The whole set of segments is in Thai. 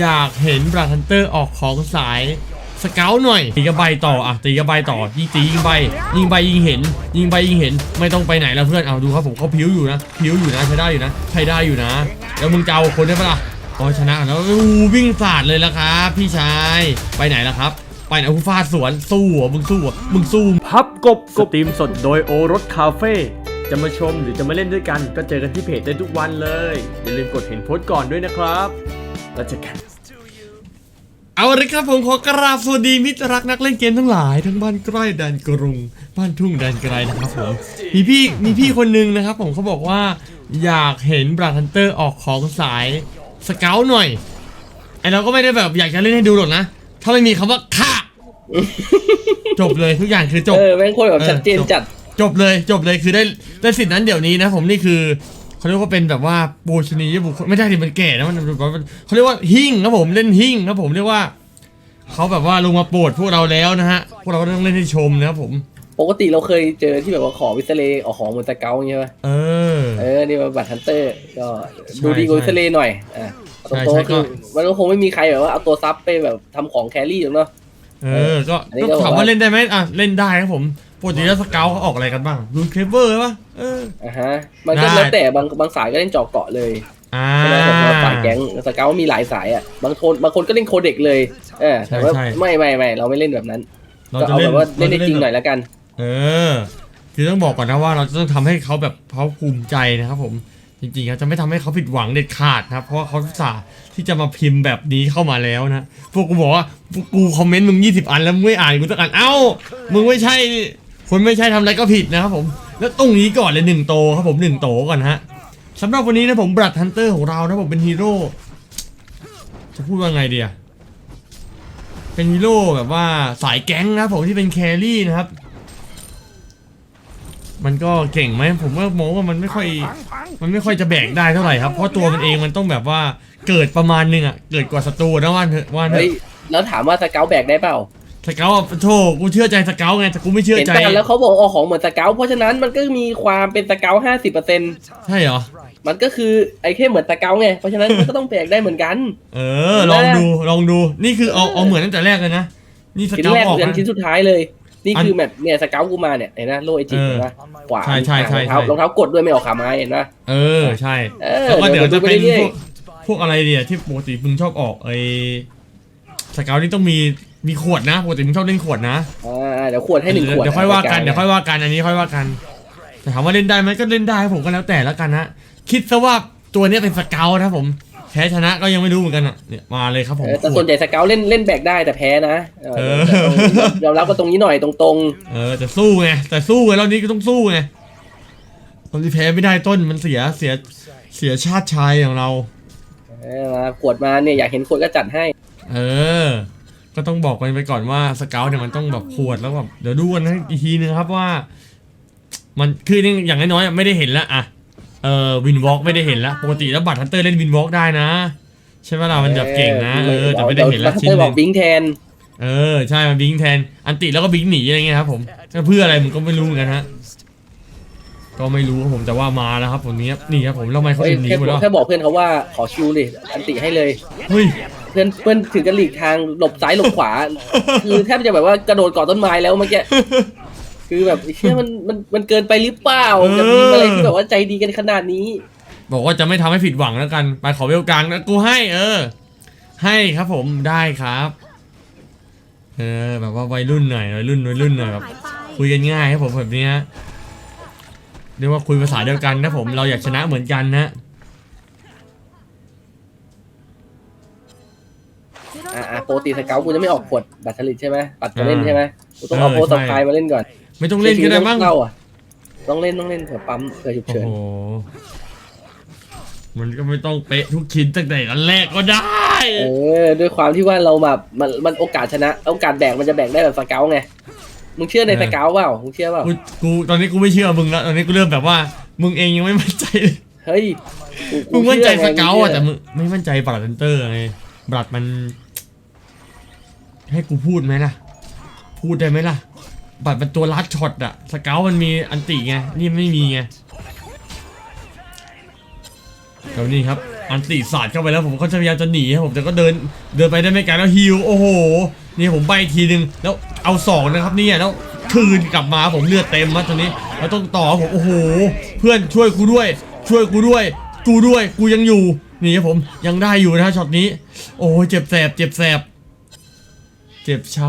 อยากเห็นบราทันเตอร์ออกของสายสเกลหน่อยตีกระใบต่ออะตีกระใบต่อยิงตียิงใบยิงใบยิงเห็น ยิงใบยิงเห็นไม่ต้องไปไหนแล้วเพื่อนเอาดูครับผมเขาพิ้วอยู่นะพิ้วอยู่นะใช้ได้อยู่นะใช้ได้อยู่นะ แล้วมึงจะเอาคนได้ปะล่ะอ๋อชนะแล้ววิ่งสาดเลยแล้วครับ พี่ชายไปไหนแล้วครับ ไปไหนผู้ฟาดสวนสู้เหรอมึงสู้เหรอมึงสู้พับกบสตรีมสดโดยโอรสคาเฟ่จะมาชมหรือจะมาเล่นด้วยกัน ก็เจอกันที่เพจได้ทุกวันเลยอย่าลืมกดเห็นโพสต์ก่อนด้วยนะครับ แล้วเจอกันเอาเลยครับผมขอกราบสวัสดีมิตรรักนักเล่นเกมทั้งหลายทั้งบ้านใกล้แดนกรุง บ้านทุ่งแดนไกลนะครับผมมีพี่มีพี่คนหนึงนะครับ ผมเขาบอกว่าอยากเห็นบราทันเตอร์ออกของสายสเกลหน่อยไอเราก็ไม่ได้แบบอยากจะเล่นให้ดูหรอกนะ ถ้าไม่มีคำว่าฆ่าจบเลยทุกอย่างคือจบเออแม่งโคตรแบบเออชัดเจนจบจัดจบเลยจบเลยคือได้ได้สิทธินั้นเดี๋ยวนี้นะผมนี่คือ เขาเรียกว่าเป็นแบบว่าปูชนียบุคคลไม่ได้ที่มันแก่นะมันแบบว่าเขาเรียกว่าหิ่งครับผมเล่นหิ่งครับผมเรียกว่าเขาแบบว่าลงมาโปรดพวกเราแล้วนะฮะพวกเราก็ต้องเล่นให้ชมนะครับผมปกติเราเคยเจอที่แบบว่าขอวิสเลย์ออกของเหมือนสเกลอย่างเงี้ยป่ะเออ เออ นี่มาบัตรฮันเตอร์ ก็ใช่ดูดีกว่าใช่วิสเลย์หน่อย อะตใช่รงใช่ๆคือก็มันก็คงไม่มีใครแบบว่าเอาตัวซับไปแบบทำของแครี่หรอกเนาะ เออ ก็อันนี้ก็ก็ถามบอกว่าว่าเล่นได้ไหมอะ เล่นได้ครับผม ปกติแล้วสเกลเขาออกอะไรกันบ้างดูเคเวอร์ป่ะเออ อะฮะ มันก็ได้ แล้วแต่บางบางสายก็เล่นเจาะเกาะเลยอ่า ใช่ไหมผมว่าสายแก๊งสเกลมีหลายสายอะ บางคนบางคนก็เล่นโคเด็กเลยเออแต่ว่าใช่ใช่ ไม่ไม่ไม่เราไม่เล่นแบบนั้น เราก็จะเอาเล่แบนบว่าเล่นได้จะจริงหน่อยแบบแล้วกัน เออ คือต้องบอกก่อนนะว่าเราจะต้องทำให้เขาแบบเขาภูมิใจนะครับผม จริงๆครับจะไม่ทำให้เขาผิดหวังเด็ดขาดนะครับ เพราะว่าเขาอุตสาห์ที่จะมาพิมพ์แบบนี้เข้ามาแล้วนะ พวกกูบอกว่าพวกกูคอมเมนต์มึง20อันแล้วมึงไม่อ่านกูสักอัน เอ้า มึงไม่ใช่ คนไม่ใช่ทำอะไรก็ผิดนะครับผม แล้วตรงนี้ก่อนเลยหนึ่งโตครับผมหนึ่งโตก่อนฮะสำหรับวันนี้นะผมบรัดฮันเตอร์ของเรานะผมเป็นฮีโร่จะพูดว่าไงเดียเป็นฮีโร่แบบว่าสายแก๊งนะผมที่เป็นแครี่นะครับ มันก็เก่งไหมผมว่ามองว่ามันไม่ค่อย มันไม่ค่อยจะแบกได้เท่าไหร่ครับ เพราะตัวมันเองมันต้องแบบว่าเกิดประมาณนึงอะ เกิดกว่าศัตรูนะว่าเถอะว่าเถเฮ้ยอะแล้วถามว่าสเกลแบกได้เปล่า สเกลอะโธ่กูเชื่อใจสเกลไงแต่กูไม่เชื่อเห็นใจ กันแล้วเขาบอกออกของเหมือนสเกลเพราะฉะนั้นมันก็มีความเป็นสเกลห้าสิบเปอร์เซ็นต์ใช่เหรอ มันก็คือไอ้แค่เหมือนสเกลไงเพราะฉะนั้นมันก็ต้องแบกได้เหมือนกัน เออ ลองดูลองดูนี่คือเอาเอาเหมือนตั้งแต่แรกเลยนะ นี่สชิ้นเกลแรกออกยันนะ ชิ้นสุดท้ายเลย นี่อันคือแบบเนี่ยสเกลกูมาเนี่ยเห็นนะโลไอจิเออเห็นปะขวาใช่ใช่ใช่รองเท้าใช่ รองเท้ากดด้วยไม่ออกขาไม้เห็นปะเออใช่เออแล้วก็เดี๋ยวจะเป็นเดี๋ยวพดูวกไปเรื่อยพวกอะไรเดียที่ปกติมึงชอบออกไอ้สเกลนี่ต้องมี มีขวดนะปกติมึงชอบเล่นขวดนะอ่าเดี๋ยวขวดให้หนึ่งขวดเดี๋ยวค่อยว่ากันรเดี๋ยวค่อยว่ากันอันนี้ค่อยว่ากันแต่ถามว่าเล่นได้ไหมก็เล่นได้ครับผมก็แล้วแต่แล้วกันนะคิดซะว่าตัวเนี้ยเป็นสเกลนะครับผมแพ้ชนะก็ยังไม่รู้เหมือนกันอะเนี่ยมาเลยครับผมเออแต่ขส่ววดนใหญ่สเกลเล่นเล่นแบกได้แต่แพ้นะเออเออยอมรับกันตรงนี้หน่อยตรงเออแต่สู้ไงแต่สู้ไงรอบนี้ก็ต้องสู้ไงตอนที่แพ้ไม่ได้ต้นมันเสียเสียเสียชาติชายของเราๆเออมาขวดมาเนี่ยอยากเห็นขวดก็จัดให้ เออ ก็ต้องบอกกันไปก่อนว่าสเกลเนี่ยมันต้องแบบขวดแล้วแบบเดี๋ยวดูกันนะอีกทีนึงครับว่า มันคือนี่อย่างน้อยๆอะไม่ได้เห็นละอะเออวินวอล์กไม่ได้เห็นละปกติแล้วบัตรฮันเตอร์เล่นวินวอล์กได้นะ ใช่ไหมล่ะมันแบบเก่งนะเออแต่ไม่ได้เห็นละชิ้นเตอหร์บนึ่องกบิงแทนเออใช่มันบิงแทน อันติแล้วก็บิงหนีอะไรเงี้ยครับผมจะเพื่ออะไรผมก็ไม่รู้เหมือนกันฮะก็ไม่รู้ครับผมแต่ว่ามาแล้วครับผมนี้นี่ครับผมแล้วทำไมเขาเฮ้ยถึงหนีแค่หมดแล้วแค่บอกเพื่อนเขาว่าขอชิวเลยอันติให้เลยเฮ้ยเพื่อนเพื่อนถึงกันหลีกทางหลบซ้ายหลบขวา คือแทบจะแบบว่ากระโดดเกาะต้นไม้แล้วเมื่อกี้คือแบบเชื่อมันมันมันเกินไปหรือเปล่าจะมีอะไรที่แบบว่าใจดีกันขนาดนี้บอกว่าจะไม่ทำให้ผิดหวังแล้วกัน ไปขอเวลกลางนะกูให้ เออ ให้ครับผมได้ครับ เออ แบบว่าวัยรุ่นหน่อยวัยรุ่นวัยรุ่นหน่อยแบบคุยกันง่ายครับผมแบบนี้เรียกว่าคุยภาษาเดียวกันนะผมเราอยากชนะเหมือนกันนะ อ่าอ่าปกติสเกลกูจะไม่ออกขวดบัตรผลิตใช่ไหมบัตรจะเล่นใช่ไหมกูต้องเอาโพสต์สปายมาเล่นก่อนไม่ต้องเล่นก็ได้มั้งเล่าอะต้องเล่นต้องเล่นเผื่อปั๊มเผื่อฉุกโอ้เฉินโหมันก็ไม่ต้องเป๊ะทุกชิ้นตั้งแต่อันแรกก็ได้ เออ ด้วยความที่ว่าเราแบบมันมันโอกาสชนะ โอกาสแบกมันจะแบกได้แบบสเกลไง มึงเชื่อในสเกลเปล่า มึงเชื่อเปล่ากูกูตอนนี้กูไม่เชื่อมึงแล้ว ตอนนี้กูเริ่มแบบว่า มึงเองยังไม่มั่นใจเลยเฮ้ย มึงมั่นใจสเกลอะชื่แต่ไงมึงไม่มั่นใจบลัดเซนเตอร์ไงบลัดมัน ให้กูพูดไหมล่ะ พูดได้ไหมล่ะ บัตรเป็นตัวลัดช็อตอะสเกลมันมีอันติไง นี่ไม่มีไงเดี๋ยวนี้ครับ อันติสาดเข้าไปแล้วผมก็จะพยายามจะหนีครับผมแต่ก็เดินเดินไปได้ไม่ไกลแล้วฮิวโอ้โห นี่ผมใบทีนึงแล้วเอาสองนะครับนี่แล้วคืนกลับมาผมเลือดเต็มมาตอนนี้แล้วต้องต่อผมโอ้โห เพื่อนช่วยกูด้วย ช่วยกูด้วย กูด้วยกูยังอยู่นี่ครับผมยังได้อยู่นะช็อตนี้ โอ้ยเจ็บแสบเจ็บแสบ เจ็บช้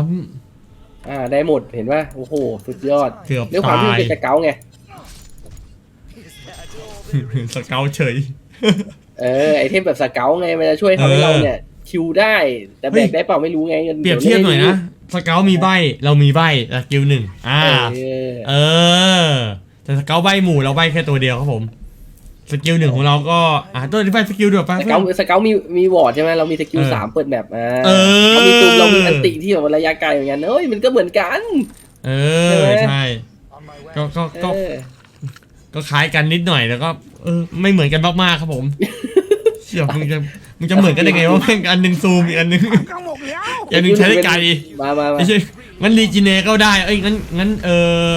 ำอ่าได้หมดเห็นป่ะโอ้โหสุดยอดเกือบด้วยความที่มันตายเป็นสเกลไงสเกลเฉย เออไอเทมแบบสเกลไงมันจะช่วยทำให้เราเนี่ยคิวได้แต่แบเฮ้กย ได้เปล่าไม่รู้ไงเปรียบเทียบหน่อยนะสเกลมีใบเรามีใบสกิลหนึ่งอ่า เออ เออ แต่สเกลใบหมู่เราใบแค่ตัวเดียวครับผม สกิลหนึ่งของเราก็อ่าตัวที่ใบสกิลเดียวไปสเกลสเกลมีมีวอร์ดใช่ไหมเรามีสกิลเออสามเปิดแมปอ่าเออเรามีตูมเรามีอันติที่แบบระยะไกลเหมือนกันเอ้ยมันก็เหมือนกัน เอใช่อไหมใช่ก็ก็ก็เออก็คล้ายกันนิดหน่อยแล้วก็เออไม่เหมือนกันมากๆครับผมเชื่อมึงจะมึงจะเหมือนกันได้ไงว่าแม่งอันหนึ่งซูมอีกอันหนึ่งอีกอันหนึ่งใช้ได้ไกลมามามาไม่ใช่งั้นรีจิเนก็ได้เอ้ยงั้นงั้นเออ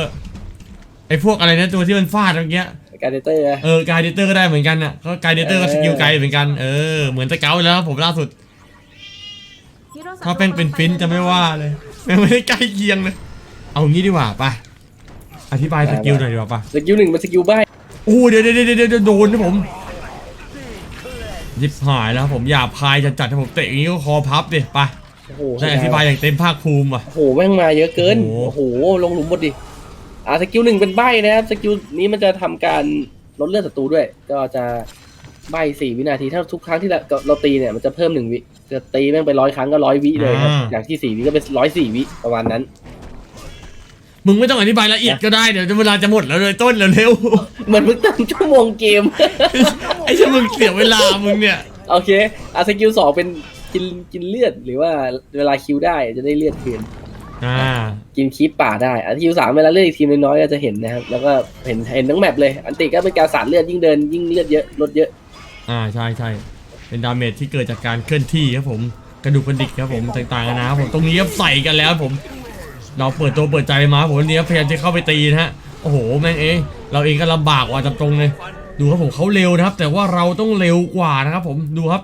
ไอพวกอะไรนะตัวที่มันฟาดเมื่อ กี้การเดเตอร์เออกายเดเตอร์ก็ได้เหมือนกันอะก็กายเดเตอร์ก็สกิลไกลเหมือนกันเออเหมือนตะเกาแล้วครับผมล่าสุด ถ้าแป้งเป็นฟินจะไม่ว่าเลยแม่งไม่ได้ใกล้เคียงเลยเอางี้ดีกว่าปะอธิบายสกิลหน่อยดีกว่าปะสกิลหนึ่งมันสกิลใบโอ้เดี๋ยวเดี๋ยวเดี๋ยวเดี๋ยวโดนนะผมยิบหายแล้วครับผมหยาบคายจัดจัดๆถ้าผมเตะอย่างนี้ก็คอพับดิไปโอ้โหได้อธิบายอย่างเต็มภาคภูมิว่ะโอ้โหแม่งมาเยอะเกินโอ้โอ้โหโหลงหลุมหมดดิ อ่าสกิลหนึ่งเป็นใบนะครับสกิลนี้มันจะทำการลดเลือดศัตรูด้วย ก็จะใบสี่วินาทีถ้าทุกครั้งที่เราเราตีเนี่ยมันจะเพิ่มหนึ่งวิจะตีแม่งไปร้อยครั้งก็ร้อยวิเลยครับอย่างที่สี่วิก็เป็นร้อยสี่วิประมาณนั้นมึงไม่ต้องอธิบายละเอียดก็ได้เดี๋ยวเวลาจะหมดแล้วเลยต้นเร็วเหมือนมึงตั้งชั่วโมงเกมๆไอ้เช่มึงเสียเวลามึงเนี่ยโอเคอะสกิลสองเป็นกินกินเลือดหรือว่าเวลาคิวได้จะได้เลือดคืน อ่า กินคีปป่าได้อันที่คิวสามเวลาเลือดอีกทีมน้อยๆก็จะเห็นนะครับ แล้วก็เห็นเห็นทั้งแมปเลย อันติก็เป็นการสาดเลือดยิ่งเดินยิ่งเลือดเยอะลดเยอะ อ่าใช่ใช่เป็นดาเมจที่เกิดจากการเคลื่อนที่ครับผมกระดูกกระดิกครับผมต่างๆกันะครับผมตรงนี้ครับใส่กันแล้วครับผม เราเปิดตัวเปิดใจมาผมวันนี้พยายามจะเข้าไปตีนะฮะโอ้โหแม่งเองเราเองก็ลำบากว่ะจับตรงเลย ดูครับผมเขาเร็วนะครับ แต่ว่าเราต้องเร็วกว่านะครับ ผมดูครับ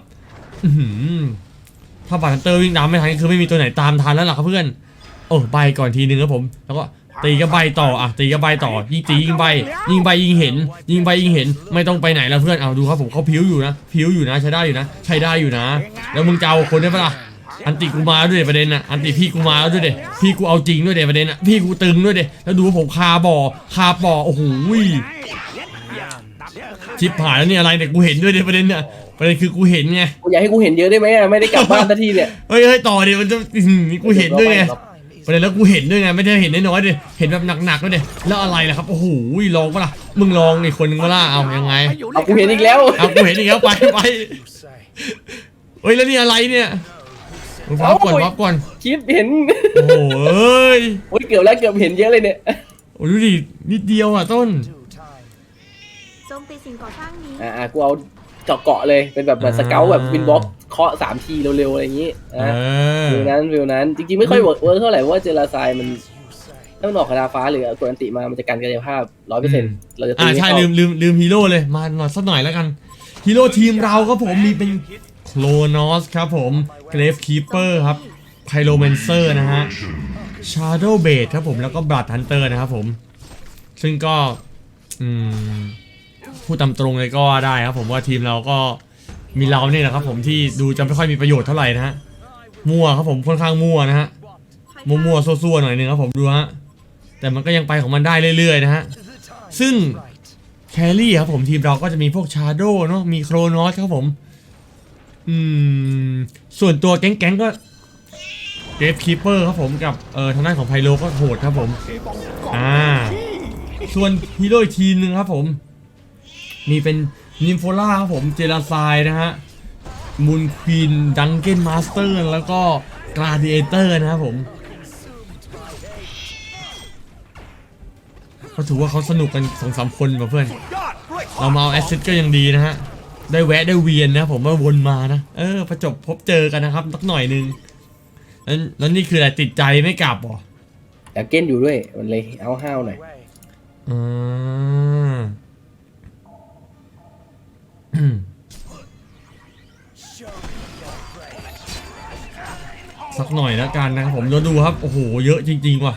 อื้อหือถ้าบัตรเตอร์วิ่งตามไม่ทันก็คือไม่มีตัวไหนตามทันแล้วล่ะครับเพื่อน โอ้ใบก่อนทีนึงครับผม แล้วก็ตีก็ใบต่ออะตีก็ใบต่อ ยิ่งตียิ่งใบยิ่งใบยิ่งเห็น ยิ่งใบยิ่งเห็น ไม่ต้องไปไหนแล้วเพื่อนเอาดูครับผมเขาพิ้วอยู่นะพิ้วอยู่นะใช้ได้อยู่นะ ใช้ได้อยู่นะ แล้วมึงจะเอาคนได้ปะล่ะอันติกูมาด้วยเดประเด็นน่ะอันติพี่กูมาแล้วด้วยเดพี่กูเอาจริงด้วยเดประเด็นน่ะพี่กูตึงด้วยเดแล้วดูว่าผมคาบ่อคาบ่อโอ้โหชิปหายแล้วนี่อะไรเนี่ยกูเห็นด้วยเดประเด็นเนี่ยประเด็นคือกูเห็นไงกูอยากให้กูเห็นเยอะได้ไหมอะไม่ได้กลับบ้านสักทีเนี่ยเฮ้ยเฮ้ยต่อดิมันจะอื้อหือกูเห็นด้วยไง ประเด็นแล้วกูเห็นด้วยไงไม่ได้เห็นน้อยๆดิเห็นแบบหนักๆด้วยดิแล้วอะไรล่ะครับโอ้โหลองปะล่ะมึงลองอีกคนนึงปะล่ะเอายังไงเอากูเห็นอีกแล้วเอากูเห็นอีกแล้วไปไปเฮ้ยแล้วนี่อะไรเนี่ยมึงพับก่อนพับก่อนคลิปเห็นโอ้โหเอ้ยโอ้ยเกือบแล้วเกือบเห็นเยอะเลยเนี่ยโอ้ดูดินิดเดียวอะต้นโจมตีสิ่งก่อสร้างนี้อ่าอ่ากูเอาเจาะเกาะเลยเป็นแบบเหมือนสเกลแบบวินบ็อก เคาะสามทีเร็วๆอะไรอย่างงี้เอนะอวิวนั้นวิวนั้น จริงๆไม่ค่อยเวิร์กเวิร์กเท่าไหร่เพราะว่าเจลาไซมันถ้ามันออกคาราฟ้าหรือกดอันติมา มันจะกันกายภาพร้อยเปอร์เซ็นต์เราจะตีอ่าไม่ใช่เข้าลืมลืมลืมฮีโร่เลย มาหน่อยสักหน่อยแล้วกันฮีโร่ทีมเราครับผมมีเป็นโคลนอสครับผมเกรฟคีเปอร์ครับไพโรแมนเซอร์นะฮะชาร์โดเบดครับผมแล้วก็บลัดฮันเตอร์นะครับผม ซึ่งก็อืมพูดตามตรงเลยก็ได้ครับผมว่าทีมเราก็ มีเราเนี่ยนะครับผมที่ดูจะไม่ค่อยมีประโยชน์เท่าไหร่นะฮะมั่วครับผมค่อนข้างมั่วนะฮะมั่วๆซั่วๆหน่อยนึงครับผมดูฮะแต่มันก็ยังไปของมันได้เรื่อยๆนะฮะซึ่งแครี่ครับผมทีมเราก็จะมีพวกชาโดเนาะมีโครนอสครับผมอืมส่วนตัวแก๊งๆก็เกฟคีเปอร์ครับผมกับเอ่อทางด้านของไพโลก็โหดครับผมอ่าส่วนฮีโร่ทีมหนึ่งครับผม มีเป็น นิมโฟล่าครับผมเจลาไซนะฮะมูนควีนดังเก้นมาสเตอร์แล้วก็กราดิเอเตอร์นะครับผมก็ถือว่าเขาสนุกกันสองสามคนแบบเพื่อน เรามาเอาแอสซิสก็ยังดีนะฮะ ได้แวะได้เวียนนะผมว่าวนมานะ เออประจบพบเจอกันนะครับสักหน่อยหนึงแล้วแล้วนี่คืออะไรติดใจไม่กลับเหรอแต่เก้นอยู่ด้วยมันเลยเอาห้าวหน่อยอืมอืม สักหน่อยแล้วกันนะครับผมเราดูครับ โอ้โห เยอะจริง ๆ ว่ะ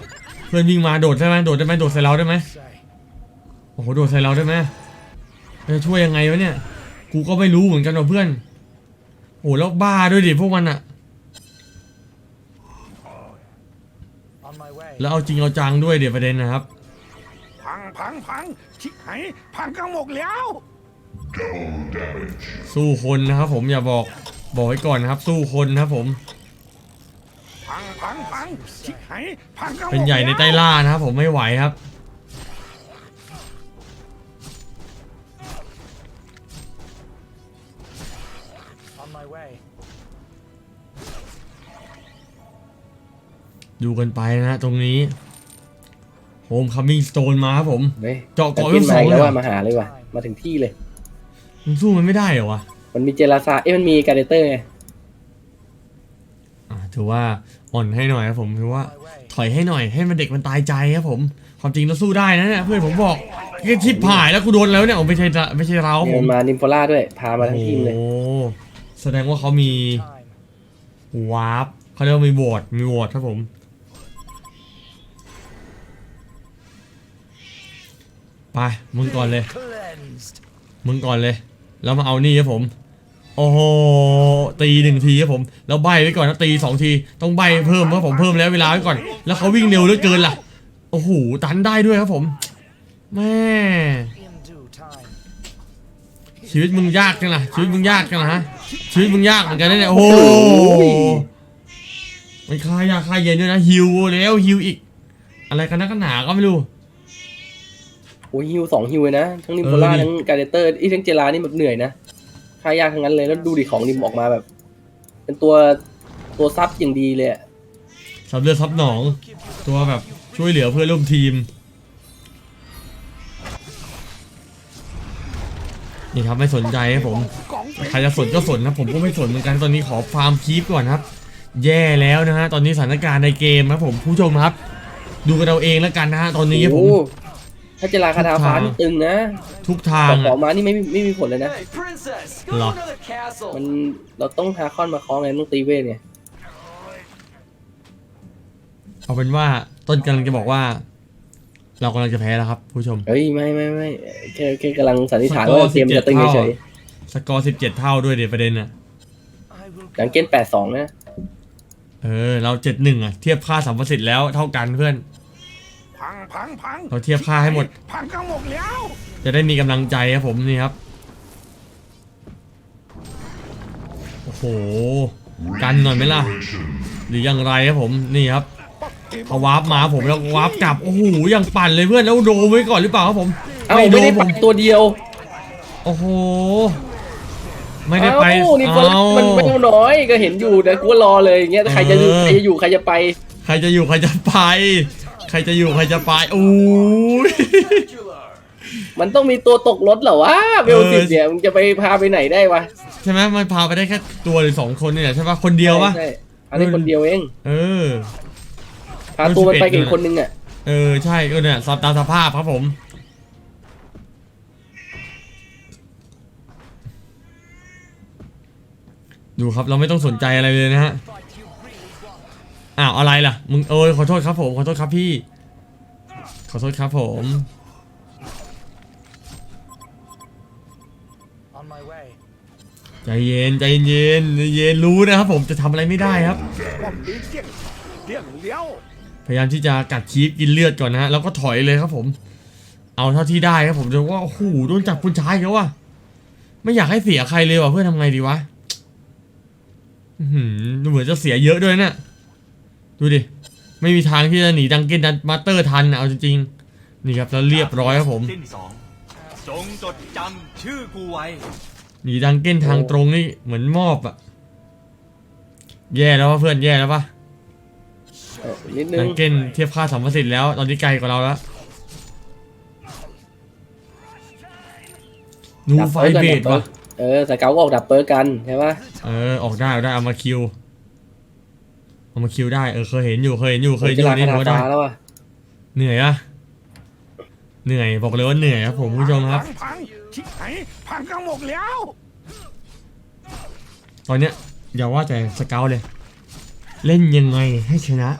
เพื่อนวิ่งมาโดดได้ไหมโดดได้ไหมโดดใส่เราได้ไหมโอ้โห โดดใส่เราได้ไหมจะช่วยยังไงวะเนี่ย กูก็ไม่รู้เหมือนกันว่ะเพื่อน โอ้โห แล้วบ้าด้วยดิพวกมันอะแล้วเอาจริงเอาจังด้วยเดี๋ยวประเด็นนะครับ พังพังพังชิบหายพังกังหมกแล้ว สู้คนนะครับผมอย่าบอกบอกไว้ก่อนนะครับ สู้คนนะครับผมพังพังพังชิบหายพังกังหมกเป็นใหญ่ในใต้ล่านะครับผมไม่ไหวครับ On my way. ดูกันไปนะฮะตรงนี้โฮมคัมมิ่งสโตนมาครับผมเฮ้ยเจาะเกาะขึ้นทั้งสมาองอีกเลยแล้วเหรอว่ามาหาเลยว่ะมาถึงที่เลย มึงสู้มันไม่ได้เหรอวะมันมีเจลาซาเอ้ยมันมีการเดเตอร์ไงอ่าถือว่าอ่อนให้หน่อยครับผมถือว่า My way. ถอยให้หน่อยให้มันเด็กมันตายใจครับผม ความจริงเราสู้ได้นะเนี่ยเพื่อนผมบอกแค่ทิพหายแล้วกูโดนแล้วเนี่ยโอ้ไม่ใช่ละไม่ใช่เราครับเนี่ยผมมันมานิมโฟล่าด้วย พามาทั้งทีมเลย โอ้แสดงว่าเขามี Time. วาร์ปเขาเรียกว่ามีโหวตมีโหวตครับผม ไปมึงก่อนเลย Cleansed. มึงก่อนเลย แล้วมาเอานี่ครับผม โอ้โห ตีหนึ่งทีครับผม แล้วใบไว้ก่อนนะตีสองที ต้องใบเพิ่มครับผมเพิ่มแล้วเวลาไว้ก่อน แล้วเขาวิ่งเร็วเหลือเกินล่ะ โอ้โห ตันได้ด้วยครับผม แม่ ชีวิตมึงยากจังล่ะ ชีวิตมึงยากจังล่ะฮะ ชีวิตมึงยากเหมือนกันนะเนี่ย โอ้โหไม่คลายยาคลายเย็นด้วยนะ ฮิวแล้วฮิวอีก อะไรกันนักกันหนาก็ไม่รู้ โอ้ยฮิวสองฮิวเลยนะ ทั้งนิมโฟล่าเออดิ ทั้งการเดเตอร์อีทั้งเจลานี่แบบเหนื่อยนะค่ายากทั้งนั้นเลยแล้วดูดิของนิมออกมาแบบ เป็นตัวตัวซับอย่างดีเลยอะซับเลือดซับหนอง ตัวแบบช่วยเหลือเพื่อนร่วมทีม นี่ครับไม่สนใจครับผม ใครจะสนก็สนนะผมก็ไม่สนเหมือนกันตอนนี้ขอฟาร์มคีปก่อนครับ แย่แล้วนะฮะตอนนี้สถานการณ์ในเกมครับผมผู้ชมครับ ดูกันเอาเองแล้วกันนะฮะตอนนี้ครับผมโอ้ ถ้าเจลาคาถาฟ้าทุกทางนี่ตึงนะทุกทางแต่ขออะมานี่ไม่มีไม่มีผลเลยนะ Hey, princess, go Là. to another castle. มันเราต้องหาคอนมาคล้องไงต้องตีเวทไงเอาเป็นว่าต้นกำลังจะบอกว่า เรากำลังจะแพ้แล้วครับ ผู้ชมเฮ้ยไม่ไม่ไม่แค่แค่กำลังสันนิษฐานสกอร์ว่าเตรียมจะตึง17เฉยสกอร์17เท่าด้วยเดี๋ยวประเด็นน่ะ I will ๆหลังเกณฑ์แปดสองนะเออ เราเจ็ดหนึ่งอะ เทียบค่าสัมประสิทธิ์แล้วเท่ากันเพื่อน พังพังพังเราเทียบค่าให้หมด พังกังหมกแล้ว จะได้มีกำลังใจครับผมนี่ครับ โอ้โห กันหน่อยไหมล่ะ หรือยังไรครับผมนี่ครับเขาวาร์ปมาผมแล้ววาร์ปกลับโอ้โหยังปั่นเลยเพื่อนแล้วโดนไว้ก่อนหรือเปล่าครับผมเอ้าโดไม่นได้ผปัมกตัวเดียว โอ้โหไม่ได้ไปเอ้านี่มันเอ้ามันไม่เอาน้อยก็เห็นอยู่แต่กูว่ารอเลยอย่างเงี้ยแต่ใครจะอยู่เออใครจะอยู่ใครจะไป ใครจะอยู่ใครจะไป ใครจะอยู่ใครจะไปโอ้ย Spectacular. มันต้องมีตัวตกรถเหรอวะเบลเออสิบเนี่ยมึงจะไปพาไปไหนได้วะใช่ไหมมันพาไปได้แค่ตัวหรือสองคนเนี่ยใช่ปะคนเดียวปะใช่อันนี้คนเดียวเองเออ พาตัวมันไปเบล11กับอีกคนนึงอะเออใช่ก็เนี่ยสอบตามสภาพครับผม ดูครับเราไม่ต้องสนใจอะไรเลยนะฮะ อ้าวอะไรล่ะ มึงเออขอโทษครับผมขอโทษครับพี่ ขอโทษครับผม On my way. ใจเย็นใจเย็นใจเย็นรู้นะครับผมจะทำอะไรไม่ได้ครับป้อมตีเสี่ยงเลี่ยงเลี้ยวพยายามที่จะกัดคีบกินเลือดก่อนนะฮะแล้วก็ถอยเลยครับผม เอาเท่าที่ได้ครับผมจะว่าโอ้โหโดนจับคุณชายเขาว่ะไม่อยากให้เสียใครเลยว่ะเพื่อนทำไงดีวะอื้อหือดูเหมือนจะเสียเยอะด้วยนะ ดูดิ ไม่มีทางที่จะหนีดังเก้นดันมาสเตอร์ทันนะเอาจริงๆ นี่ครับแล้วเรียบร้อยครับผม สิ้นสองจงจดจำชื่อกูไว้ หนีดังเก้นทางตรงนี่เหมือนมอบอะแย่แล้ววะเพื่อนแย่แล้วปะเออนิดนึดัง งเก้นเทียบค่าสัมประสิทธิ์แล้ว ตอนนี้ไกลกว่าเราแล้วนูดับไฟเปิร์กกันเบดัดบเปิร์ว่ะกเออแต่เกาก็ออกดับเปิร์กกันใช่ปะเออออกได้ออกได้เอามาคิว เอามาคิวได้เออเคยเห็นอยู่เคยเห็นอยู่เคยเจอยู่ลานี่คารู้ถาได้ฟ้าแล้วอะเหนื่อยอะเหนื่อยบอกเลยว่าเหนื่อยครับผมคุณผู้ชมครับพังพังชิบหายพังกังหมกแล้ว ตอนเนี้ยอย่าว่าแต่สเกลเลย เล่นยังไงให้ชนะ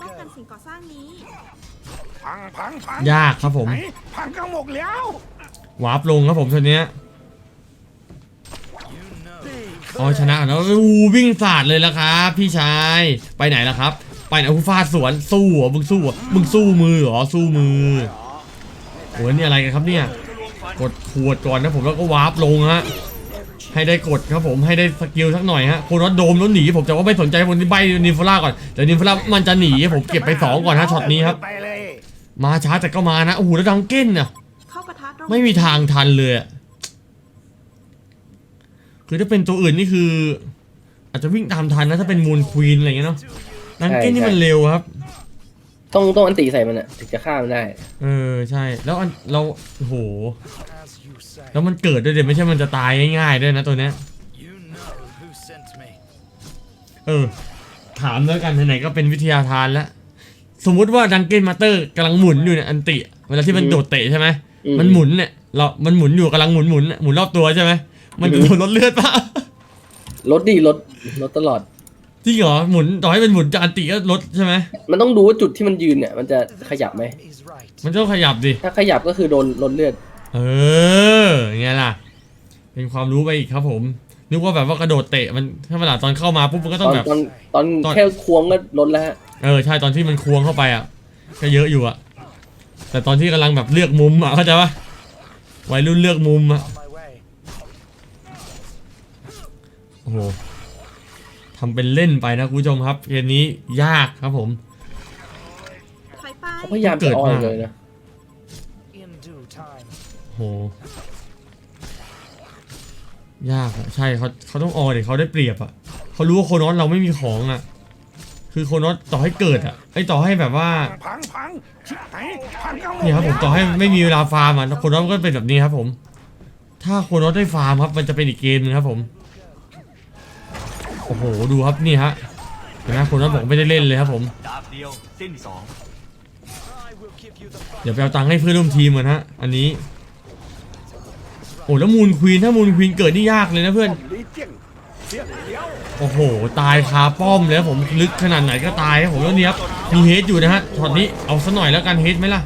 ป้องกันสิ่งก่อสร้างนี้พังพังพังยากครับผมไหนพังกันหมดแล้ววาร์ปลงครับผมตัวเนี้ย อ๋อชนะแล้วอู้วิ่งสาดเลยแล้วครับ พี่ชายไปไหนล่ะครับ ไปไหนกูฟาดสวนสู้เหรอมึงสู้เหรอมึงสู้มือเหรอสู้มือโอ้ยนี่อะไรกันครับเนี่ยกดขวดก่อนนะผมแล้วก็วาร์ปลงฮะให้ได้กดครับผมให้ได้สกิลสักหน่อยฮะโคนวัดโดมแล้วหนีผมแต่ว่าไม่สนใจผมที่ใบนินฟล่าก่อนแต่นินฟล่ามันจะหนีผมเก็บไปสองก่อนฮะช็อตนี้ครับไปเลยมาช้าแต่ก็มานะโอ้โหแล้วดังเก้นน่ะเข้าปะทะตรงไม่มีทางทันเลยอะ คือถ้าเป็นตัวอื่นนี่คือ อาจจะวิ่งตามทันนะถ้าเป็นมูนควีนอะไรเงี้ยเนาะดังเก้นนี่มันเร็วครับ ต้องต้องอันตีใส่มันอะถึงจะฆ่ามันได้ เออใช่ แล้วอันเราโอ้โห แล้วมันเกิดด้วยเดี๋ยวไม่ใช่มันจะตายง่ายๆด้วยนะตัวเนี้ย You know who sent me เออ ถามแล้วกันไหนๆก็เป็นวิทยาทานแล้วสมมุติว่าดังเก้นมาสเตอร์กำลังหมุนอยู่เนี่ยอันติ เวลาที่มันอืมโดดเตะใช่ไหมอืมมันหมุนเนี่ยเรา มันหมุนอยู่กำลังหมุนหมุนหมุนรอบตัวใช่ไหม มันจะอืมโดนลดเลือดปะลดดีลดลดตลอด จริงเหรอหมุนต่อให้เป็นหมุนจะอันติก็ลดใช่ไหมมันต้องดูว่าจุดที่มันยืนเนี่ย มันจะขยับไหม is right มันต้องขยับดิถ้าขยับก็คือโดนลดเลือด เออไงล่ะ เป็นความรู้ไปอีกครับผม นึกว่าแบบว่ากระโดดเตะมันถ้าเวลาตอนเข้ามาปุ๊บมันก็ตต้อองนแบบ ตอนตอนตอน แค่ควงก็ลดแล้วฮะเออใช่ตอนที่มันควงเข้าไปอะก็เยอะอยู่อะแต่ตอนที่กำลังแบบเลือกมุมอะเข้าใจปะวัยรุ่นเลือกมุมอะ on my way โอ้โหทำเป็นเล่นไปนะคุณผู้ชมครับเกมนี้ยากครับผม ถอยไปเขาพยายามเกิจะดออยมา เลยนะ in due time โห ยากอะใช่เขาเขาต้องออเดี๋ยวเขาได้เปรียบอะเขารู้ว่าโคนอสเราไม่มีของอะคือโคนอสต่อให้เกิดอะไอยต่อให้แบบว่า พังพังชิบหายพังกันหมดเนี่ยครับผมต่อให้ไม่มีเวลาฟาร์มอะโคนอสก็เป็นแบบนี้ครับผม ถ้าโคนอสได้ฟาร์มครับมันจะเป็นอีกเกมหนึงครับผมโอ้โหดูครับนี่ฮะเห็นไหมโคนอสบอกไม่ได้เล่นเลยครับผมดาบเดียวสิ้นสอง I will give you the เดี๋ยวไปเอาตังค์ให้เพื่อนร่วมทีมก่อนฮะอันนี้โอ้แล้วมูนควีนถ้ามูนควีนเกิดนี่ยากเลยนะเพื่อนลีเจียงเสียเดียวโอ้โห ตายคาป้อมเลยครับผมลึกขนาดไหนก็ตายครับผมแล้วเนี้ยครับมีเฮดอยู่นะฮะช็อตนี้เอาซะหน่อยแล้วกันเฮดไหมล่ะ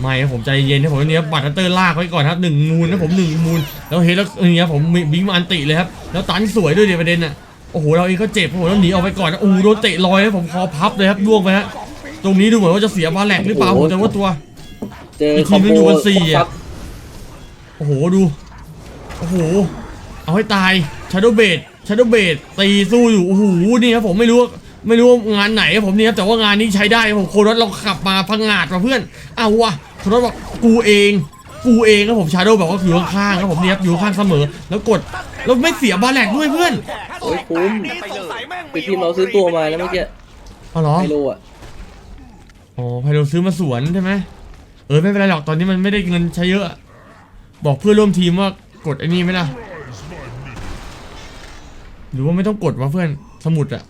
ไม่ครับผมใจเย็นนะผมวันนี้บัตรเตอร์ลากไว้ก่อนครับหนึ่งมูลนะผมหนึ่งมูลแล้วเฮดแล้วเนี้ยผมบิงมาอันติเลยครับแล้วตันสวยด้วยเดี๋ยวประเด็นน่ะ โอ้โหเราเองก็เจ็บโอ้โหแล้วหนีออกไปก่อนนะโอ้โหโดนเตะลอยแล้วผมคอพับเลยครับล่วงไปฮะตรงนี้ดูเหมือนว่าจะเสียบาแหลกหรือเปล่าผมแต่ว่าตัว เจออีกคทีอมมันโบอยู่กันสี่อะซับโอ้โหดู โอ้โห เอาให้ตายชาโดเบดชาโดเบดตีสู้อยู่ โอ้โห นี่ครับผมไม่รู้ว่าไม่รู้ว่างานไหนครับผมนี่ครับแต่ว่างานนี้ใช้ได้ครับผมโครถเราขับมาพังงาดมาเพื่อน เอาวะโครถบอกกูเอง กูเองครับผมชาโดแบบว่าอยู่ข้างๆครับผมนี่ครับอยู่ข้างเสมอ แล้วกดแล้วไม่เสียบาแหลกด้วยเพื่อนโอ้ยคุ้มไปเลยไปพิมพ์เราซื้อตัวมาแล้วเมื่อกี้อ๋อเหรอไฮโลอะอ๋อไพโรซื้อมาสวนใช่ไหมเออไม่เป็นไรหรอกตอนนี้มันไม่ได้เงินใช้เยอะ บอกเพื่อนร่วมทีมว่ากดไอ้นี่ไหมล่ะหรือว่าไม่ต้องกดวะเพื่อนสมุดอะ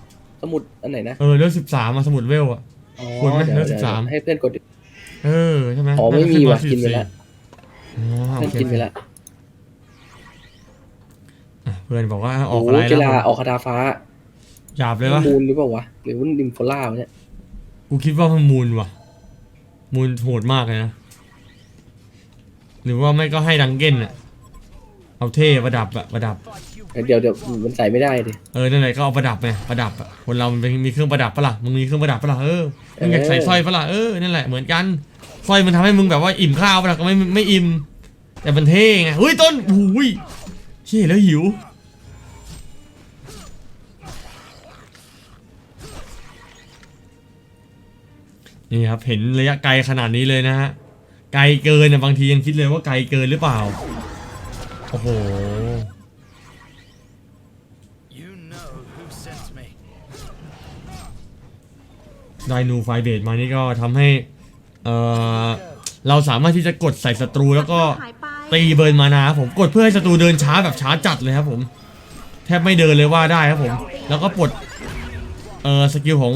สมุดอันไหนนะเออเลือกสิบสามมาสมุดเวลอะอ๋อควรไหมเดี๋ยวเลือกเดี๋ยว13ให้เพื่อนกดดิเออใช่ไหมอ๋อไม่มีว่ะขึ้กินไป44แล้ว อ๋อเพื่โออนเคกินไปแล้วอะเพื่อนบอกว่าอโอ้อกโหอะไรเจแล้วลาออกคาถาฟ้าหยาบเลยวะมูลหรือเปล่าวะหรือว่าดิมโฟล่าวะเนี่ยกูคิดว่ามันมูลว่ะ มูลโหดมากเลยนะ หรือว่าไม่ก็ให้ดังเก้นอะ เอาเท่ประดับอะประดับ เดี๋ยวเดี๋ยวมันใส่ไม่ได้ดิเออนั่นแหละก็เอาประดับไงประดับอะคนเรามันเป็นมีเครื่องประดับปะล่ะมึงมีเครื่องประดับปะล่ะเออมึงอยากใส่สร้อยปะล่ะเออนั่นแหละเหมือนกันสร้อยมันทำให้มึงแบบว่าอิ่มข้าวปะล่ะก็ไม่ไม่อิ่มแต่มันเท่ไงเฮ้ยต้นอุ้ยเชี่ยแล้วหิวนี่ครับเห็นระยะไกลขนาดนี้เลยนะฮะไกลเกินนะบางทียังคิดเลยว่าไกลเกินหรือเปล่าโอ้โห You know who sent me ได้นูไฟเบดมานี่ก็ทำให้เออเราสามารถที่จะกดใส่ศัตรูแล้วก็หายไปตีเบิร์นมานาครับผมกดเพื่อให้ศัตรูเดินช้าแบบช้าจัดเลยครับผม แทบไม่เดินเลยว่าได้ครับผม แล้วก็ปลดเออสกิลของ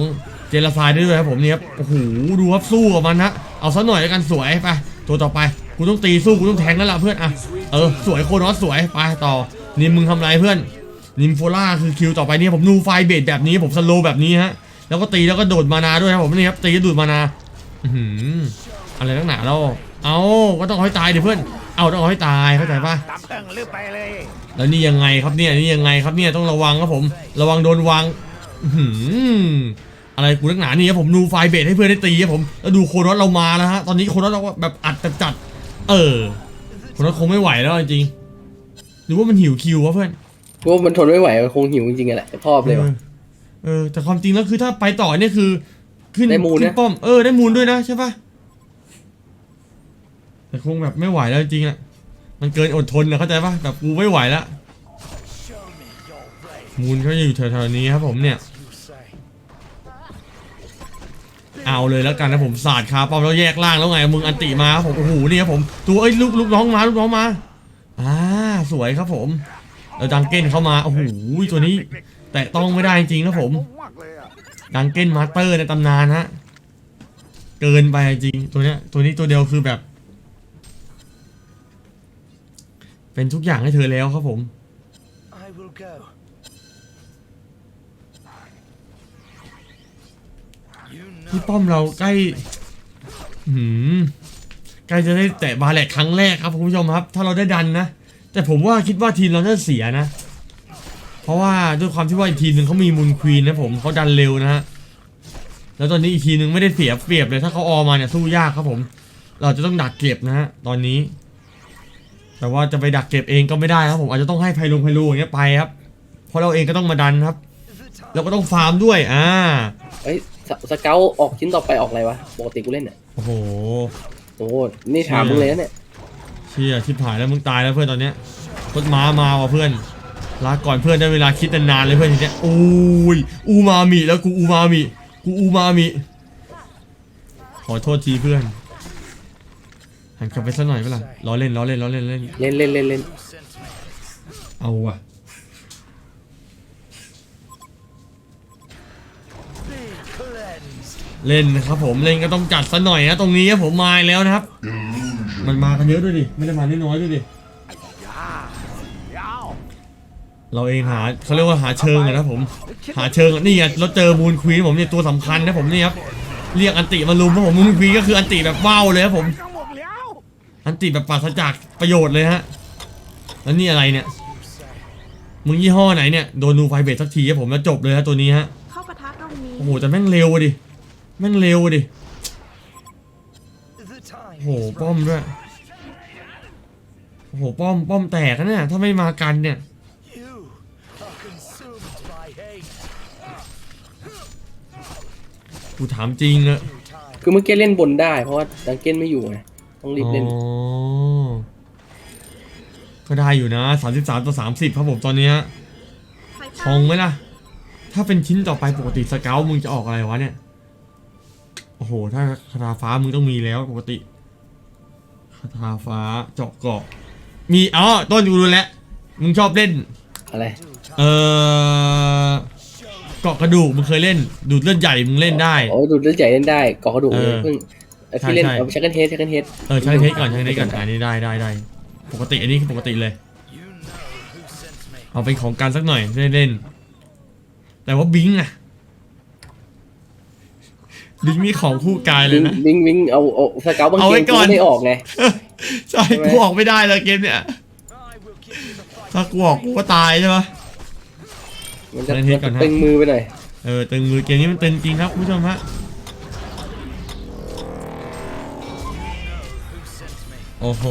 เจลซายได้ด้วยครับผมเนี่ยครับโอ้โหดูครับสู้กับมันนะเอาซะหน่อยแล้วกันสวยไปตัวต่อไป กูต้องตีสู้กูต้องแทงแล้วล่ะเพื่อนอะเออสวยโคนอสสวยไปต่อนี่มึงทำไรเพื่อนนิมโฟล่าคือคิวต่อไปนี่ผมนูไฟเบดแบบนี้ผมสโลว์แบบนี้ฮะแล้วก็ตีแล้วก็โดดมานาด้วยครับผมนี่ครับตีแล้วดูดมานาอืออะไรตั้งหนาเราเอาก็ต้องเอาให้ตายดิเพื่อนเอาต้องเอาให้ตายเข้าใจปะตามเครื่องลืมไปเลยแล้วนี่ยังไงครับเนี่ยนี่ยังไงครับเนี่ยต้องระวังครับผม ระวังโดนวางอืออะไรกูนักหนานี่ครับผมนูไฟเบดให้เพื่อนได้ตีครับผมแล้วดูโคโนสเรามาแล้วฮะตอนนี้โคโนสเราแบบอัดจัด เออโคโนสคงไม่ไหวแล้วจริงๆหรือว่ามันหิวคิววะเพื่อนกูว่ามันทนไม่ไหวมันคงหิวจริงๆอะแหละชอบเลยเอว่ะอเออ แต่ความจริงแล้วคือถ้าไปต่อเนี่ยคือ ขึ้นได้มูลนะ ขึ้นป้อมเออได้มูลด้วยนะใช่ปะแต่คงแบบไม่ไหวแล้วจริงๆอะมันเกินอดทนนะเข้าใจปะแบบกูไม่ไหวแล้วมูลเขาอยู่แถวๆนี้ครับผมเนี่ย เอาเลยแล้วกันนะผมสาดคาป้อมแล้วแยกล่างแล้วไงมึงอันติมาผมโอ้โหเนี่ครับผมตัวเอ้ลูกลูกน้องมาลูกน้องมาอ่าสวยครับผมแล้วดังเก้นเข้ามาโอ้โหตัวนี้ แต่ต้องไม่ได้จริงๆครับผม ดังเก้นมาสเตอร์ในตำนานฮะเกินไปจริงตัวเนี้ยตัวนี้ตัวเดียวคือแบบ เป็นทุกอย่างให้เธอแล้วครับผม ที่ป้อมเราใกล้หืมใกล้จะได้แตะบาแลกครั้งแรกครับคุณผู้ชมครับ ถ้าเราได้ดันนะ แต่ผมว่าคิดว่าทีมเราจะเสียนะ เพราะว่าด้วยความที่ว่าอีกทีมหนึ่งเขามีมูลควีนนะผมเขาดันเร็วนะฮะแล้วตอนนี้อีกทีหนึ่งไม่ได้เสียเปรียบเลยถ้าเขาออมาเนี่ยสู้ยากครับผม เราจะต้องดักเก็บนะฮะตอนนี้ แต่ว่าจะไปดักเก็บเองก็ไม่ได้ครับผมอาจจะต้องให้ไพลงไพลูอย่างเงี้ยไปครับเพราะเราเองก็ต้องมาดันครับ เราก็ต้องฟาร์มด้วยอ่าเอ้ย สสเกลออกชิ้นต่อไปออกอะไรวะปกติกูเล่นอะโอ้โห โอ้โหนี่ถามมึงเลยนะเนี่ยเชี่ยชิบหายแล้วมึงตายแล้วเพื่อนตอนเนี้ยรถม้ามาว่ะเพื่อนลาก่อนเพื่อนได้เวลาคิดนานๆเลยเพื่อนทีเนี้ยโอ้ยอูมามิแล้วกูอูมามิกูอูมามิขอโทษทีเพื่อนหันกลับไปสักหน่อยเปะล่าล้อเล่นล้อเล่นล้อเล่นเล่นเล่นเล่นเล่นเล่นเอาว่ะ เล่นนะครับผมเล่นก็ต้องจัดซะหน่อยนะตรงนี้ครับผมมาแล้วนะครับ มันมากันเยอะด้วยดิไม่ได้มาน้อยๆด้วยดิยาวเราเองหาเขาเรียกว่าหาเชิงอะนะผมหาเชิงอะนี่ไงเราเจอมูลควีนผมเนี่ยตัวสำคัญนะผมนี่ครับเรียกอันติมาลุมนะผมมูลควีนก็คืออันติแบบว้าวเลยครับผมก็หมดแล้วอันติแบบปราศจากประโยชน์เลยฮะแล้วนี่อะไรเนี่ยมึงยี่ห้อไหนเนี่ยโดนนูไฟเบสสักทีครับผมแล้วจบเลยฮะตัวนี้ฮะเข้าปะทะตรงนี้โอ้โหแต่แม่งเร็วอะดิ แม่งเร็วอะดิ The time โอ้โหป้อมด้วยโอ้โหป้อมป้อมแตกนะเนี่ยถ้าไม่มากันเนี่ย you are consumed by hate กูถามจริงอะคือเมื่อกี้เล่นบนได้ เพราะว่าดังเก้นไม่อยู่ไงต้องรีบเล่น อ๋อ ก็ได้อยู่นะ 33 ต่อ 30 ครับผมตอนเนี้ยไฟทป้าองไหมล่ะ ถ้าเป็นชิ้นต่อไปปกติสเกลมึงจะออกอะไรวะเนี่ย โอ้โห ถ้าคาถาฟ้ามึงต้องมีแล้วปกติคาถาฟ้าเจาะเกาะ มีอ๋อต้นกูรู้แล้วมึงชอบเล่น อะไร เออเกาะกระดูกมึงเคยเล่น ดูดเลือดใหญ่มึงเล่นได้ โอ้ดูดเลือดใหญ่เล่นได้เกาะกระดูกเออเพิ่งเอ่อที่เล่นใช่ใช่ เอาชักกันเฮดชักกันเฮดเออใช้เทคก่อนใช้เทคก่อนอันนี้ได้ได้ได้ปกติอันนี้คือปกติเลย you know who sent me เอาเป็นของการสักหน่อยได้เล่นแต่ว่าบิงอะ บิงมีของคู่กายเลวิยงนะ วิงวิงเอาเอาสเกลบางเอาเกไว้มก่กูอน ไม่ออกไง ใช่ใช่ไหมกูออกไม่ได้เลยเกมเนี่ย I will give you the fight ถ้ากูออกกูก็ตายใช่ปะ มันจะชักกันเฮดก่อนฮะ ตึงมือไปหน่อยเออตึงมือเกมนี้มันตึงจริงครับคุณผู้ชมฮะโอ้โห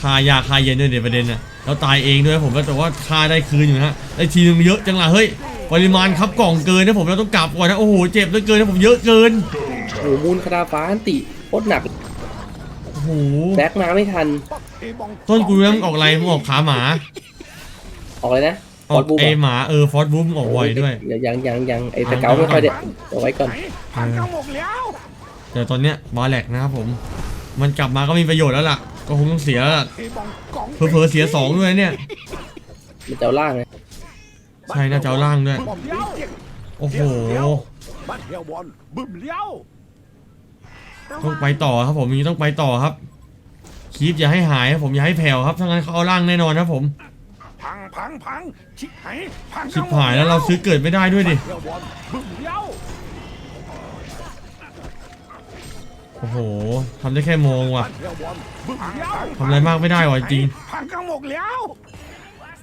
คายาคาเย็นด้วยเดี๋ยวประเด็นน่ะแล้วตายเองด้วยผมก็แต่ว่าคาได้คืนอยู่นะฮะไอทีนึงเยอะจังล่ะเฮ้ย ปริมาณครับกล่องเกินนะผมเราต้องกลับก่อนนะโอ้โหเจ็บเหลือเกินนะผมเยอะเกินโอ้โหมูลคาราฟ้าอันติโคตรหนักโอ้โหแบ็กมาไม่ทันไอ้บองต้นกูยังออกอะไรมึงออกขาหมาออกเลยนะออกบูไอหมาเออฟอสบูมออกบ่อยด้วยยังยังยังไอ้สเกลไม่ค่อยเด็ดเอาไว้ก่อนพันก็หมดแล้วแต่ตอนเนี้ยบาแลกนะครับผม มันกลับมาก็มีประโยชน์แล้วล่ะ ก็คงต้องเสียแล้วล่ะไอ้บองกองเผลอๆเสียสองด้วยเนี่ยมันจะเอาล่างไง ใช่น่าจะเอาล่างด้วยบึ้มเลี้ยวโอ้โหบัดเฮียวบอลบึ้มเลี้ยวต้องไปต่อครับผมอย่างนี้ต้องไปต่อครับคีปอย่าให้หายครับผมอย่าให้แผ่วครับถ้างั้นเขาเอาล่างแน่นอนครับผมพังพังพังชิบหายพังชิบหายแล้วเราซื้อเกิดไม่ได้ด้วยดิเดี๋ยวบอลบึ้งเดียวโอ้โหทำได้แค่มองว่ะเดี๋ยวบอลบึ้งเดียวทำอะไรมากไม่ได้ว่ะจริงพังกันหมดแล้ว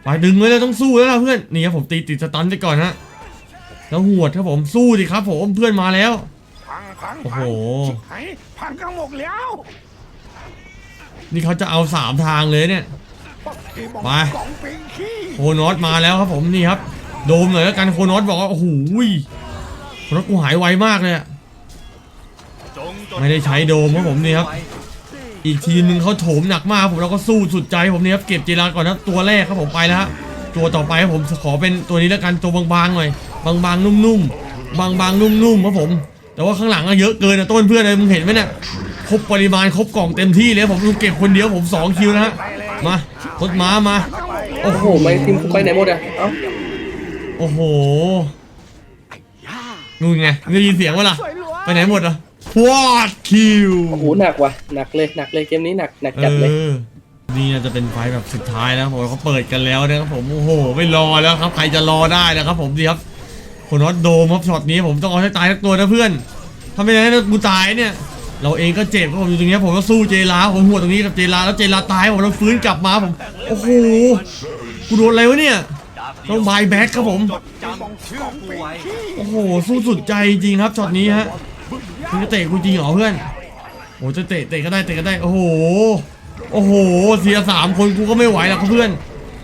ไปดึงไว้เลยต้องสู้แล้วล่ะเพื่อนนี่ครับผมตีติดสตันไปก่อนฮะแล้วหวดครับผมสู้ดิครับ ผมเพื่อนมาแล้วพังพังโอ้โหชิบหายพังกันหมดแล้วนี่เขาจะเอาสามทางเลยเนี่ยไปกองปิงขี้โคนอสมาแล้วครับผมนี่ครับ โดมหน่อยแล้วกันโคนอสบอกว่าโอ้โหยโคนอสกูหายไวมากเลยอะจงจไม่ได้ใช้โดมครับผมนี่ครับ อีกทีมหนึ่งเขาโถมหนักมากผมเราก็สู้สุดใจผมนี่ครับเก็บเจราก่อนนะตัวแรกครับผมไปแล้วฮะตัวต่อไปครับผมขอเป็นตัวนี้แล้วกันตัวบางๆหน่อยบางๆนุ่มๆบางๆนุ่มๆครับผม แต่ว่าข้างหลังอะเยอะเกินนะต้นเพื่อนเลยมึงเห็นไหมเนี่ยครบปริมาณครบกล่องเต็มที่เลยผมดูเก็บคนเดียวผมสองคิวนะฮะมารถม้ามาโอ้โอ้โหโหไม่ทีมไปไหนหมดอะเอ้าโอ้โหนู่นไงได้ยินเสียงวะล่ะไปไหนหมดอะ วอดคิวโอ้โหหนักว่ะหนักเลยหนักเลยเกมนี้หนักหนักจัดเลยออนี่น่าจะเป็นไฟล์แบบสุดท้ายแล้วผมเขาเปิดกันแล้วนะครับผมโอ้โหไม่รอแล้วครับใครจะรอได้นะครับผมดีครับคนน็อตโดมครับช็อตนี้ผมต้องเอาให้ตายทั้งตัวนะเพื่อนถ้าไม่งั้นกูตายเนี่ย เราเองก็เจ็บครับผมอยู่ตรงนี้ผมก็สู้เจลาผมหัวตรงนี้กับเจลาแล้วเจลาตายผมต้องฟื้นกลับมาผมโอ้โหกูโดนอะไรวะเนี่ยต้องบายแบ็กครับผมจดจำชื่อกูไว้โอ้โหสู้สุดใจจริงครับช็อตนี้ฮะ มึงจะเตะกูจริงเหรอเพื่อนโอ้จะเตะเตะก็ได้เตะก็ได้โอ้โหโอ้โหเสียสามคนกูก็ไม่ไหวแล้วครับเพื่อน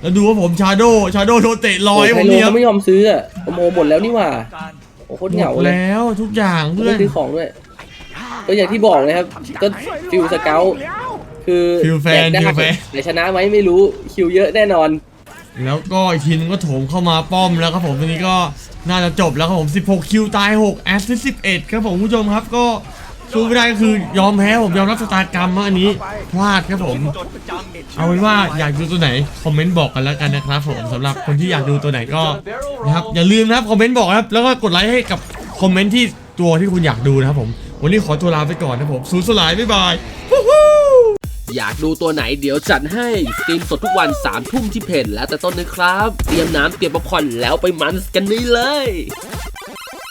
แล้วดูว่าผมชาโดชาโดโดนเตะลอยโอ้ผไฮมโลเนี่ยเขาไม่ยอมซื้ออะโปรโมหมดแล้วนี่หว่าการโอ้โหโคตรหเหงามดเลยแล้วทุกอย่างเพื่อนไม่ซื้อของด้วยก็อย่างที่บอกนะครับก็ฟิวสเกลคือฟิลแฟนจกได้ฟิลแฟนแต่ชนะไหมไม่รู้คิวเยอะแน่นอน แล้วก็อีกทีนึงก็โถมเข้ามาป้อมแล้วครับผมตรงนี้ก็น่าจะจบแล้วครับผม 16 คิวตาย 6 แอสซิส11 ครับผมผู้ชมครับก็สู้ไม่ได้ก็คือยอมแพ้ผมยอมรับสตากรรมว่าอันนี้พลาดครับผม เอาเป็นว่าอยากดูตัวไหน คอมเมนต์บอกกันแล้วกันนะครับผมสำหรับคนที่อยากดูตัวไหนก็นะครับอย่าลืมนะครับคอมเมนต์บอกนะครับแล้วก็กดไลค์ให้กับคอมเมนต์ที่ตัวที่คุณอยากดูนะครับผม วันนี้ขอตัวลาไปก่อนนะครับผมสูสลายบ๊ายบาย อยากดูตัวไหนเดี๋ยวจัดให้สตรีมสดทุกวัน3ามทุ่มที่เพจแล้วแต่ต้นนะครับ เตรียมน้ำเตรียมป๊อปคอร์นแล้วไปมันกันนี่เลย